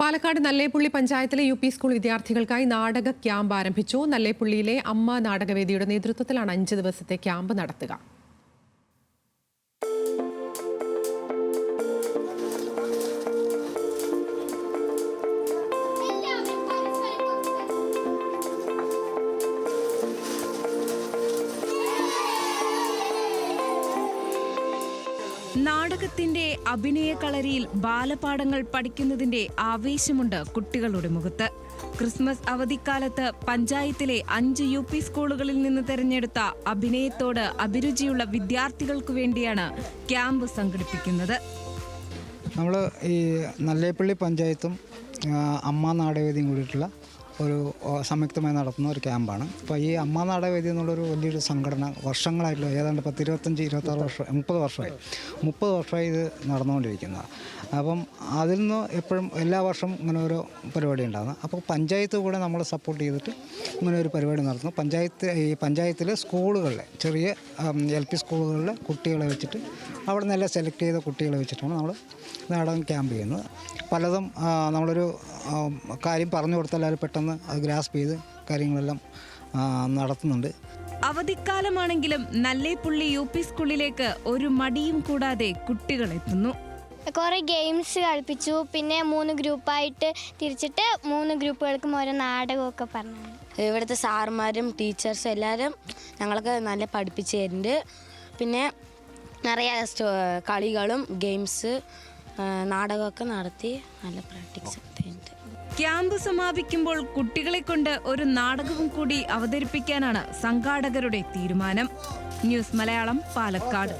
പാലക്കാട് നല്ലേപ്പുള്ളി പഞ്ചായത്തിലെ U P school വിദ്യാർത്ഥികൾക്കായി നാടക ക്യാമ്പ് ആരംഭിച്ചു. നല്ലേപ്പുള്ളിയിലെ അമ്മ നാടകവേദിയുടെ നേതൃത്വത്തിലാണ് അഞ്ച് ദിവസത്തെ ക്യാമ്പ് നടത്തുക. നാടകത്തിന്റെ അഭിനയ കളരിയിൽ ബാലപാഠങ്ങൾ പഠിക്കുന്നതിന്റെ ആവേശമുണ്ട് കുട്ടികളുടെ മുഖത്ത്. ക്രിസ്മസ് അവധിക്കാലത്ത് പഞ്ചായത്തിലെ അഞ്ച് യു പി സ്കൂളുകളിൽ നിന്ന് തെരഞ്ഞെടുത്ത അഭിനയത്തോട് അഭിരുചിയുള്ള വിദ്യാർത്ഥികൾക്ക് വേണ്ടിയാണ് ക്യാമ്പ് സംഘടിപ്പിക്കുന്നത്. നമ്മൾ ഈ നല്ലേപ്പള്ളി പഞ്ചായത്തും അമ്മ നാടകവേദിയും കൂടിയിട്ടുള്ള ഒരു സംയുക്തമായി നടത്തുന്ന ഒരു ക്യാമ്പാണ്. അപ്പോൾ ഈ അമ്മ നാടവേദി എന്നുള്ളൊരു വലിയൊരു സംഘടന വർഷങ്ങളായിട്ടുള്ള ഏതാണ്ട് പത്ത് ഇരുപത്തഞ്ച് ഇരുപത്താറ് വർഷം മുപ്പത് വർഷമായി മുപ്പത് വർഷമായി ഇത് നടന്നുകൊണ്ടിരിക്കുന്നത് അപ്പം അതിൽ നിന്ന് എപ്പോഴും എല്ലാ വർഷവും ഇങ്ങനെ ഒരു പരിപാടി ഉണ്ടാകുന്നത് അപ്പോൾ പഞ്ചായത്ത് കൂടെ നമ്മൾ സപ്പോർട്ട് ചെയ്തിട്ട് ഇങ്ങനെ ഒരു പരിപാടി നടത്തുന്നു. പഞ്ചായത്ത് ഈ പഞ്ചായത്തിലെ സ്കൂളുകളിലെ ചെറിയ എൽ പി സ്കൂളുകളിലെ കുട്ടികളെ വെച്ചിട്ട് അവിടെ നിന്നെല്ലാം സെലക്ട് ചെയ്ത കുട്ടികളെ വെച്ചിട്ടാണ് നമ്മൾ നാടകം ക്യാമ്പ് ചെയ്യുന്നത്. പലതും നമ്മളൊരു കാര്യം പറഞ്ഞു കൊടുത്താൽ അവർ പെട്ടെന്ന് അത് ഗ്രാസ്പ് ചെയ്ത് കാര്യങ്ങളെല്ലാം നടത്തുന്നുണ്ട്. അവധിക്കാലമാണെങ്കിലും നല്ലേപ്പുള്ളി യു പി സ്കൂളിലേക്ക് ഒരു മടിയും കൂടാതെ കുട്ടികൾ എത്തുന്നു. കുറേ ഗെയിംസ് കളിപ്പിച്ചു. പിന്നെ മൂന്ന് ഗ്രൂപ്പായിട്ട് തിരിച്ചിട്ട് മൂന്ന് ഗ്രൂപ്പുകൾക്കും ഓരോ നാടകമൊക്കെ പറഞ്ഞു. ഇവിടുത്തെ സാറുമാരും ടീച്ചേഴ്സും എല്ലാവരും ഞങ്ങൾക്ക് നല്ല പഠിപ്പിച്ചു തരുന്നുണ്ട് പിന്നെ നിറയെ കളികളും ഗെയിംസ് നാടകമൊക്കെ നടത്തി നല്ല പ്രാക്ടീസ് ക്യാമ്പ് സമാപിക്കുമ്പോൾ കുട്ടികളെ കൊണ്ട് ഒരു നാടകവും കൂടി അവതരിപ്പിക്കാനാണ് സംഘാടകരുടെ തീരുമാനം. ന്യൂസ് മലയാളം പാലക്കാട്.